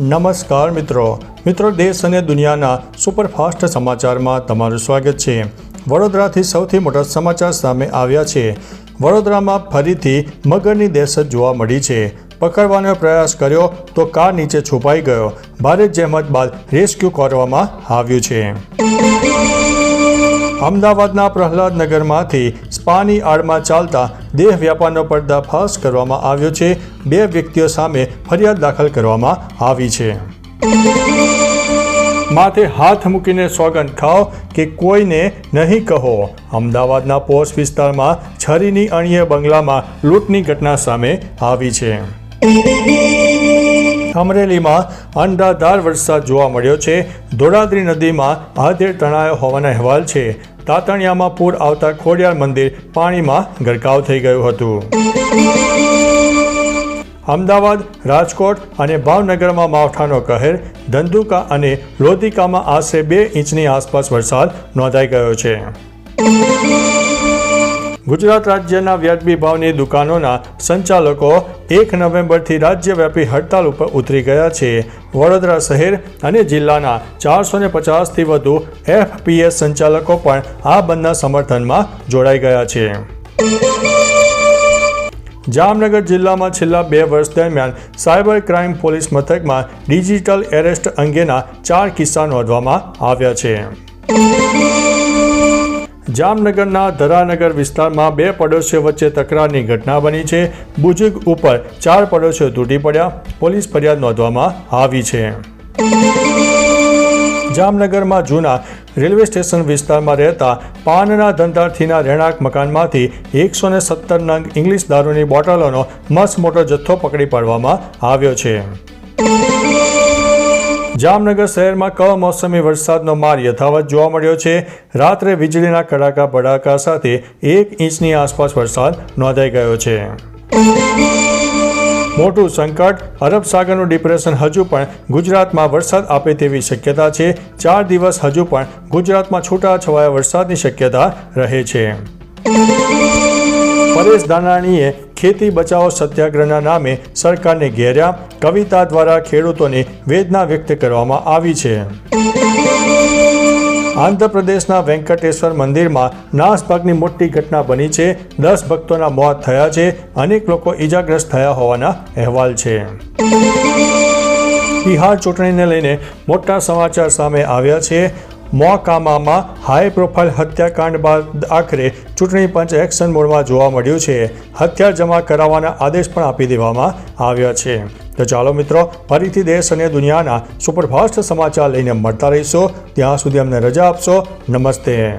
નમસ્કાર મિત્રો. મિત્રો, દેશ અને દુનિયાના સુપરફાસ્ટ સમાચારમાં તમારું સ્વાગત છે. વડોદરાથી સૌથી મોટા સમાચાર સામે આવ્યા છે. વડોદરામાં ફરીથી મગરની દહેશત જોવા મળી છે. પકડવાનો પ્રયાસ કર્યો તો કાર નીચે છુપાઈ ગયો. ભારે જહેમત બાદ રેસ્ક્યુ કરવામાં આવ્યું છે. અમદાવાદના પ્રહલાદનગરમાંથી સ્પાની આડમાં ચાલતા દેહ વ્યાપારનો પર્દાફાશ કરવામાં આવ્યો છે. બે વ્યક્તિઓ સામે ફરિયાદ દાખલ કરવામાં આવી છે. માથે હાથ મૂકીને સોગંદ ખાઓ કે કોઈને નહીં કહો. અમદાવાદના પોસ્ટ વિસ્તારમાં છરીની અણીએ બંગલામાં લૂંટની ઘટના સામે આવી છે. અમરેલીમાં અંડાધાર વરસાદ જોવા મળ્યો છે. ધોળાદ્રી નદીમાં આધેર તણાયો હોવાના અહેવાલ છે. તાતણિયામાં પૂર આવતા ખોડિયાર મંદિર પાણીમાં ગરકાવ થઈ ગયું હતું. અમદાવાદ, રાજકોટ અને ભાવનગરમાં માવઠાનો કહેર, ધંધુકા અને લોધિકામાં આશરે બે ઇંચની આસપાસ વરસાદ નોંધાઈ ગયો છે. ગુજરાત રાજ્યના વ્યાજબી ભાવની દુકાનોના સંચાલકો એક નવેમ્બરથી રાજ્યવ્યાપી હડતાલ ઉપર ઉતરી ગયા છે. વડોદરા શહેર અને જિલ્લાના ચારસો ને પચાસથી વધુ એફપીએસ સંચાલકો પણ આ બંધના સમર્થનમાં જોડાઈ ગયા છે. જામનગર જિલ્લામાં છેલ્લા બે વર્ષ દરમિયાન સાયબર ક્રાઇમ પોલીસ મથકમાં ડિજિટલ એરેસ્ટ અંગેના ચાર કિસ્સા નોંધવામાં આવ્યા છે. જામનગરના ધરાનગર વિસ્તારમાં બે પડોશીઓ વચ્ચે તકરારની ઘટના બની છે. બુજુર્ગ ઉપર ચાર પડોશીઓ તૂટી પડ્યા. પોલીસ ફરિયાદ નોંધવામાં આવી છે. જામનગરમાં જૂના રેલવે સ્ટેશન વિસ્તારમાં રહેતા પાનના ધંધાર્થીના રહેણાંક મકાનમાંથી એકસો ને સત્તર નંગ ઇંગ્લિશ દારૂની બોટલોનો મસ્ત મોટો જથ્થો પકડી પાડવામાં આવ્યો છે. જામનગર શહેરમાં કમોસમી વરસાદનો માર યથાવત જોવા મળ્યો છે. રાત્રે વીજળીના કડાકા ભડાકા સાથે એક ઇંચની આસપાસ વરસાદ નોંધાઈ ગયો છે. મોટું સંકટ, અરબ સાગરનું ડિપ્રેશન હજુ પણ ગુજરાતમાં વરસાદ આપે તેવી શક્યતા છે. ચાર દિવસ હજુ પણ ગુજરાતમાં છૂટા છવાયા વરસાદની શક્યતા રહે છે. પરેશ દાનાણીએ ખેતી બચાવો સત્યાગ્રહના નામે સરકારને ઘેર્યા કવિતા દ્વારા ખેડૂતોની વેદના વ્યક્ત કરવામાં આવી છે. આંધ્રપ્રદેશના વેંકટેશ્વર મંદિરમાં નાસભાગની મોટી ઘટના બની છે. દસ ભક્તોના મોત થયા છે. અનેક લોકો ઈજાગ્રસ્ત થયા હોવાના અહેવાલ છે. બિહાર ચૂંટણીને લઈને મોટા સમાચાર સામે આવ્યા છે. મોકામામાં હાઈ પ્રોફાઇલ હત્યાકાંડ બાદ આખરે ચૂંટણી પંચ એક્શન મોડમાં જોવા મળ્યું છે. હથિયાર જમા કરાવવાના આદેશ પણ આપી દેવામાં આવ્યા છે. તો ચાલો મિત્રો, ફરીથી દેશ અને દુનિયાના સુપરફાસ્ટ સમાચાર લઈને મળતા રહીશો. ત્યાં સુધી અમને રજા આપશો. નમસ્તે.